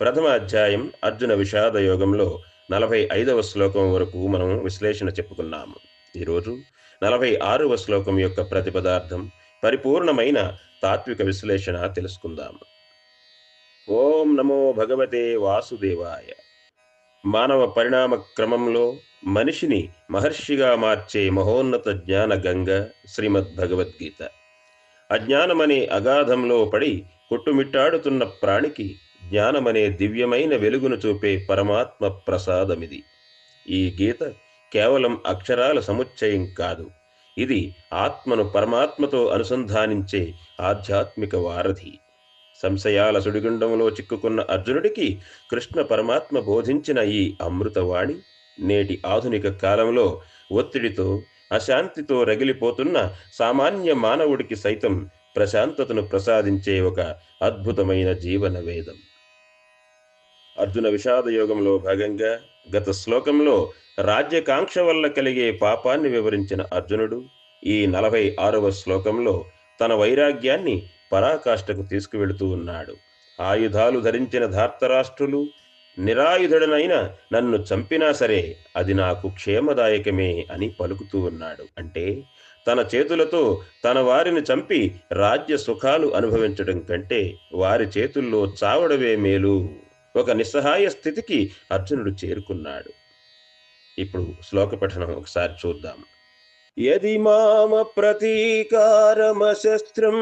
ప్రథమ అధ్యాయం అర్జున విషాద యోగంలో నలభై ఐదవ శ్లోకం వరకు మనం విశ్లేషణ చెప్పుకున్నాము. ఈరోజు నలభై ఆరవ శ్లోకం యొక్క ప్రతిపదార్థం పరిపూర్ణమైన తాత్విక విశ్లేషణ తెలుసుకుందాము ఓం నమో భగవతే వాసుదేవాయ. మానవ పరిణామ క్రమంలో మనిషిని మహర్షిగా మార్చే మహోన్నత జ్ఞాన గంగ శ్రీమద్ భగవద్గీత అజ్ఞానమనే అగాధంలో పడి కొట్టుమిట్టాడుతున్న ప్రాణికి జ్ఞానమనే దివ్యమైన వెలుగును చూపే పరమాత్మ ప్రసాదమిది. ఈ గీత కేవలం అక్షరాల సముచ్చయం కాదు. ఇది ఆత్మను పరమాత్మతో అనుసంధానించే ఆధ్యాత్మిక వారధి. సంశయాల సుడిగుండంలో చిక్కుకున్న అర్జునుడికి కృష్ణ పరమాత్మ బోధించిన ఈ అమృతవాణి నేటి ఆధునిక కాలంలో ఒత్తిడితో అశాంతితో రగిలిపోతున్న సామాన్య మానవుడికి సైతం ప్రశాంతతను ప్రసాదించే ఒక అద్భుతమైన జీవన వేదం. అర్జున విషాద యోగంలో భాగంగా గత శ్లోకంలో రాజ్యకాంక్ష వల్ల కలిగే పాపాన్ని వివరించిన అర్జునుడు ఈ నలభై ఆరవ శ్లోకంలో తన వైరాగ్యాన్ని పరాకాష్ఠకు తీసుకువెళుతూ ఉన్నాడు. ఆయుధాలు ధరించిన ధార్తరాష్ట్రులు నిరాయుధుడనైన నన్ను చంపినా సరే అది నాకు క్షేమదాయకమే అని పలుకుతూ ఉన్నాడు. అంటే తన చేతులతో తన వారిని చంపి రాజ్య సుఖాలు అనుభవించడం కంటే వారి చేతుల్లో చావడవే మేలు. ఒక నిస్సహాయ స్థితికి అర్జునుడు చేరుకున్నాడు. ఇప్పుడు శ్లోక పఠనం ఒకసారి చూద్దాం. యది మామ ప్రతీకారమ శస్త్రం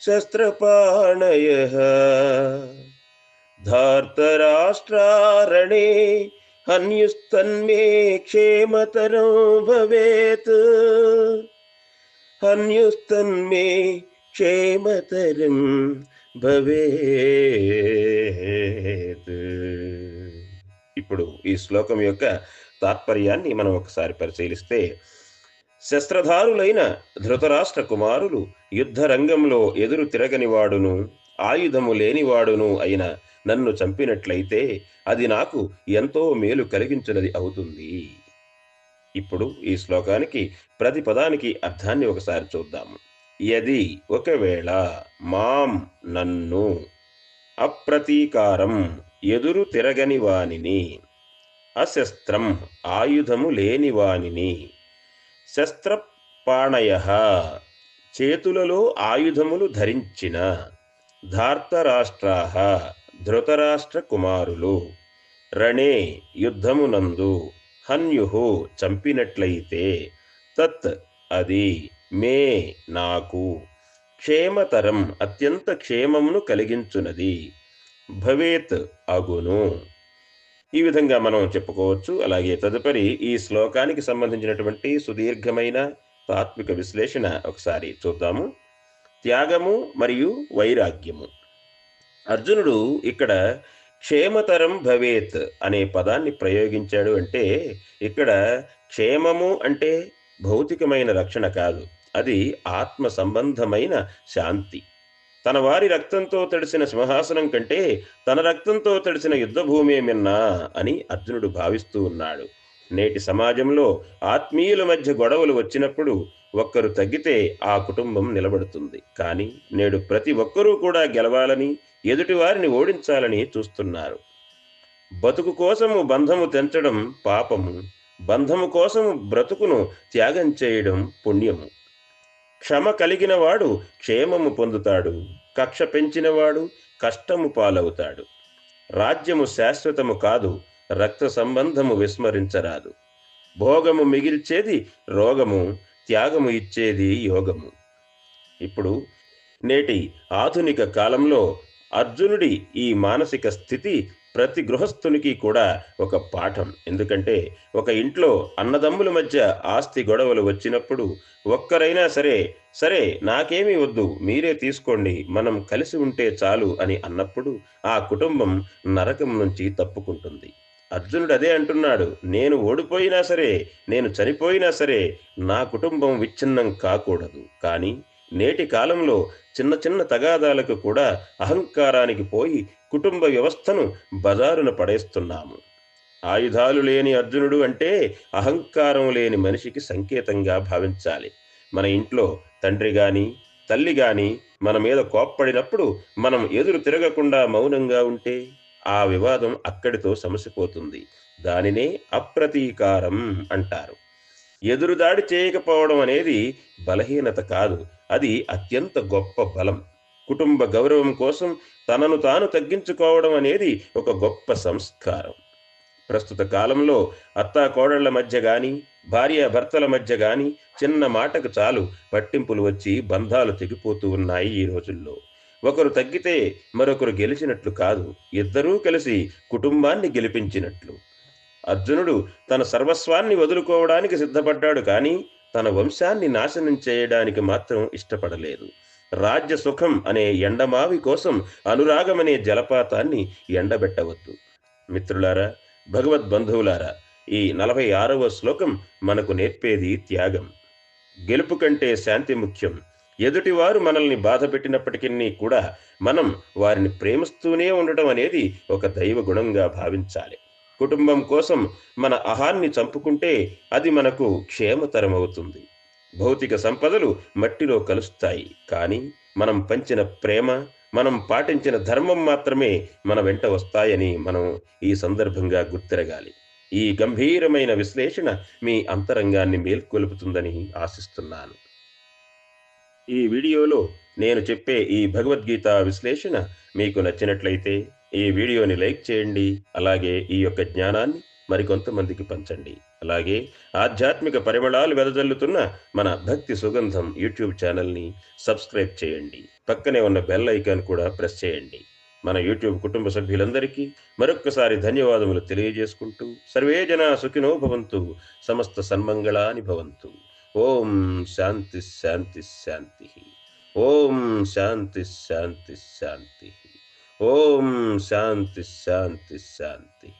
శస్త్రపాణయ ధార్తరాష్ట్రారణే హన్యుస్తన్మే క్షేమతరం భవేత్ హన్యుస్తన్మే క్షేమతరం భవేత్ ఇప్పుడు ఈ శ్లోకం యొక్క తాత్పర్యాన్ని మనం ఒకసారి పరిశీలిస్తే శస్త్రధారులైన ధృతరాష్ట్ర కుమారులు యుద్ధ రంగంలో ఎదురు తిరగనివాడును ఆయుధము లేనివాడును అయిన నన్ను చంపినట్లయితే అది నాకు ఎంతో మేలు కలిగించినది అవుతుంది. ఇప్పుడు ఈ శ్లోకానికి ప్రతి పదానికి అర్థాన్ని ఒకసారి చూద్దాము. యది ఒకవేళ మాం నన్ను అప్రతీకారం ఎదురు తిరగని వానిని అశస్త్రం ఆయుధము లేని వానిని శస్త్రపాణయ చేతులలో ఆయుధములు ధరించిన ధార్తరాష్ట్రా ధృతరాష్ట్ర కుమారులు రణే యుద్ధమునందు హన్యు చంపినట్లయితే తత్ అది మే నాకు క్షేమతరం అత్యంత క్షేమమును కలిగించున్నది భవేత్ అగును. ఈ విధంగా మనం చెప్పుకోవచ్చు. అలాగే తదుపరి ఈ శ్లోకానికి సంబంధించినటువంటి సుదీర్ఘమైన తాత్విక విశ్లేషణ ఒకసారి చూద్దాము. త్యాగము మరియు వైరాగ్యము. అర్జునుడు ఇక్కడ క్షేమతరం భవేత్ అనే పదాన్ని ప్రయోగించాడు అంటే ఇక్కడ క్షేమము అంటే భౌతికమైన రక్షణ కాదు. అది ఆత్మ సంబంధమైన శాంతి. తన వారి రక్తంతో తడిసిన సింహాసనం కంటే తన రక్తంతో తడిసిన యుద్ధభూమే మిన్నా అని అర్జునుడు భావిస్తూ ఉన్నాడు. నేటి సమాజంలో ఆత్మీయుల మధ్య గొడవలు వచ్చినప్పుడు ఒక్కరు తగ్గితే ఆ కుటుంబం నిలబడుతుంది. కానీ నేడు ప్రతి ఒక్కరూ కూడా గెలవాలని ఎదుటి వారిని ఓడించాలని చూస్తున్నారు. బతుకు కోసము బంధము తెంచడం పాపము బంధము కోసము బ్రతుకును త్యాగం చేయడం పుణ్యము. క్షమ కలిగినవాడు క్షేమము పొందుతాడు. కక్ష పెంచినవాడు కష్టము పాలవుతాడు. రాజ్యము శాశ్వతము కాదు రక్త సంబంధము విస్మరించరాదు. భోగము మిగిల్చేది రోగము త్యాగము ఇచ్చేది యోగము. ఇప్పుడు నేటి ఆధునిక కాలంలో అర్జునుడి ఈ మానసిక స్థితి ప్రతి గృహస్థునికి కూడా ఒక పాఠం. ఎందుకంటే ఒక ఇంట్లో అన్నదమ్ముల మధ్య ఆస్తి గొడవలు వచ్చినప్పుడు ఒక్కరైనా సరే సరే నాకేమీ వద్దు మీరే తీసుకోండి మనం కలిసి ఉంటే చాలు అని అన్నప్పుడు ఆ కుటుంబం నరకం నుంచి తప్పుకుంటుంది. అర్జునుడు అదే అంటున్నాడు నేను ఓడిపోయినా సరే నేను చనిపోయినా సరే నా కుటుంబం విచ్ఛిన్నం కాకూడదు. కానీ నేటి కాలంలో చిన్న చిన్న తగాదాలకు కూడా అహంకారానికి పోయి కుటుంబ వ్యవస్థను బజారున పడేస్తున్నాము. ఆయుధాలు లేని అర్జునుడు అంటే అహంకారం లేని మనిషికి సంకేతంగా భావించాలి. మన ఇంట్లో తండ్రి గాని తల్లి గాని మన మీద కోప్పడినప్పుడు మనం ఎదురు తిరగకుండా మౌనంగా ఉంటే ఆ వివాదం అక్కడితో సమసిపోతుంది. దానినే అప్రతీకారం అంటారు. ఎదురుదాడి చేయకపోవడం అనేది బలహీనత కాదు. అది అత్యంత గొప్ప బలం. కుటుంబ గౌరవం కోసం తనను తాను తగ్గించుకోవడం అనేది ఒక గొప్ప సంస్కారం. ప్రస్తుత కాలంలో అత్తా కోడళ్ళ మధ్య కానీ భార్య భర్తల మధ్య కానీ చిన్న మాటకు చాలు పట్టింపులు వచ్చి బంధాలు తెగిపోతూ ఉన్నాయి ఈ రోజుల్లో. ఒకరు తగ్గితే మరొకరు గెలిచినట్లు కాదు ఇద్దరూ కలిసి కుటుంబాన్ని గెలిపించినట్లు. అర్జునుడు తన సర్వస్వాన్ని వదులుకోవడానికి సిద్ధపడ్డాడు కానీ తన వంశాన్ని నాశనం చేయడానికి మాత్రం ఇష్టపడలేదు. రాజ్య సుఖం అనే ఎండమావి కోసం అనురాగమనే జలపాతాన్ని ఎండబెట్టవద్దు. మిత్రులారా భగవద్బంధువులారా ఈ నలభై ఆరవ శ్లోకం మనకు నేర్పేది త్యాగం. గెలుపు కంటే శాంతి ముఖ్యం. ఎదుటివారు మనల్ని బాధ పెట్టినప్పటికీ కూడా మనం వారిని ప్రేమిస్తూనే ఉండటం అనేది ఒక దైవ గుణంగా భావించాలి. కుటుంబం కోసం మన అహాన్ని చంపుకుంటే అది మనకు క్షేమతరమవుతుంది. భౌతిక సంపదలు మట్టిలో కలుస్తాయి. కానీ మనం పంచిన ప్రేమ మనం పాటించిన ధర్మం మాత్రమే మన వెంట వస్తాయని మనం ఈ సందర్భంగా గుర్తిరగాలి. ఈ గంభీరమైన విశ్లేషణ మీ అంతరంగాన్ని మేల్కొలుపుతుందని ఆశిస్తున్నాను. ఈ వీడియోలో నేను చెప్పే ఈ భగవద్గీత విశ్లేషణ మీకు నచ్చినట్లయితే ఈ వీడియోని లైక్ చేయండి అలాగే ఈ యొక్క జ్ఞానాన్ని మరికొంతమందికి పంచండి. అలాగే ఆధ్యాత్మిక పరిమళాలు వెదజల్లుతున్న మన భక్తి సుగంధం యూట్యూబ్ ఛానల్ని సబ్స్క్రైబ్ చేయండి. పక్కనే ఉన్న బెల్ ఐకాన్ కూడా ప్రెస్ చేయండి. మన యూట్యూబ్ కుటుంబ సభ్యులందరికీ మరొక్కసారి ధన్యవాదములు తెలియజేసుకుంటూ సర్వే జన సుఖినో భవంతు సమస్త సన్మంగళాని భవంతు. ఓం శాంతి శాంతి శాంతి. ఓం శాంతి శాంతి శాంతి. ఓం శాంతి శాంతి శాంతి.